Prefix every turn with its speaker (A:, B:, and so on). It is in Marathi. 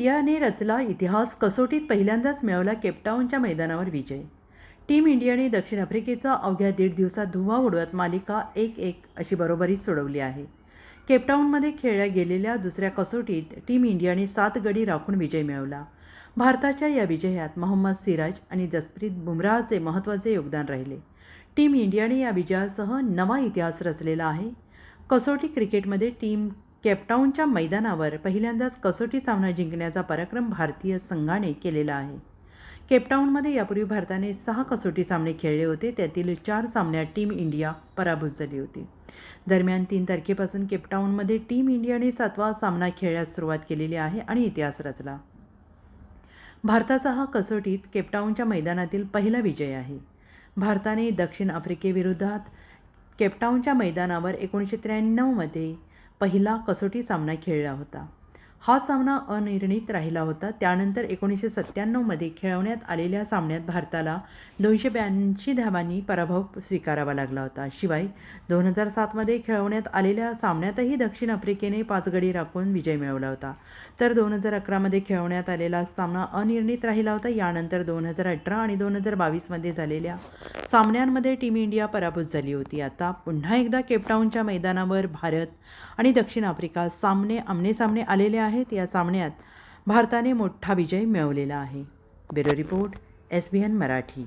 A: इंडियाने रचला इतिहास कसोटीत पहिल्यांदाच मिळवला केपटाऊनच्या मैदानावर विजय. टीम इंडियाने दक्षिण आफ्रिकेचा अवघ्या दीड दिवसात धुवा उडवत मालिका एक एक अशी बरोबरी सोडवली आहे. केपटाऊनमध्ये खेळल्या गेलेल्या दुसऱ्या कसोटीत टीम इंडियाने सात गडी राखून विजय मिळवला. भारताच्या या विजयात मोहम्मद सिराज आणि जसप्रीत बुमराहचे महत्त्वाचे योगदान राहिले. टीम इंडियाने या विजयासह नवा इतिहास रचलेला आहे. कसोटी क्रिकेटमध्ये टीम केपटाऊनच्या मैदानावर पहिल्यांदाच कसोटी सामना जिंकण्याचा पराक्रम भारतीय संघाने केलेला आहे. केपटाऊनमध्ये यापूर्वी भारताने सहा कसोटी सामने खेळले होते त्यातील चार सामन्यात टीम इंडिया पराभूत झाली होती. दरम्यान तीन तारखेपासून केपटाऊनमध्ये टीम इंडियाने सातवा सामना खेळण्यास सुरुवात केलेली आहे आणि इतिहास रचला. भारताचा हा कसोटीत केपटाऊनच्या मैदानातील पहिला विजय आहे. भारताने दक्षिण आफ्रिकेविरोधात केपटाऊनच्या मैदानावर एकोणीसशे त्र्याण्णवमध्ये पहिला कसोटी सामना खेळला होता. हा सामना अनिर्णित राहिला होता. त्यानंतर एकोणीसशे सत्त्याण्णवमध्ये खेळवण्यात आलेल्या सामन्यात भारताला दोनशे ब्याऐंशी धावांनी पराभव स्वीकारावा लागला होता. शिवाय दोन हजार सातमध्ये खेळवण्यात आलेल्या सामन्यातही दक्षिण आफ्रिकेने पाच गडी राखून विजय मिळवला होता. तर दोन हजार अकरामध्ये खेळवण्यात आलेला सामना अनिर्णित राहिला होता. यानंतर दोन हजार अठरा आणि दोन हजार बावीसमध्ये झालेल्या सामन्यांमध्ये टीम इंडिया पराभूत झाली होती. आता पुन्हा एकदा केपटाऊनच्या मैदानावर भारत आणि दक्षिण आफ्रिका सामने आमने सामने आलेले आहेत या सामन्यात भारताने मोठा विजय मिळवलेला आहे. Bureau report S B N Marathi.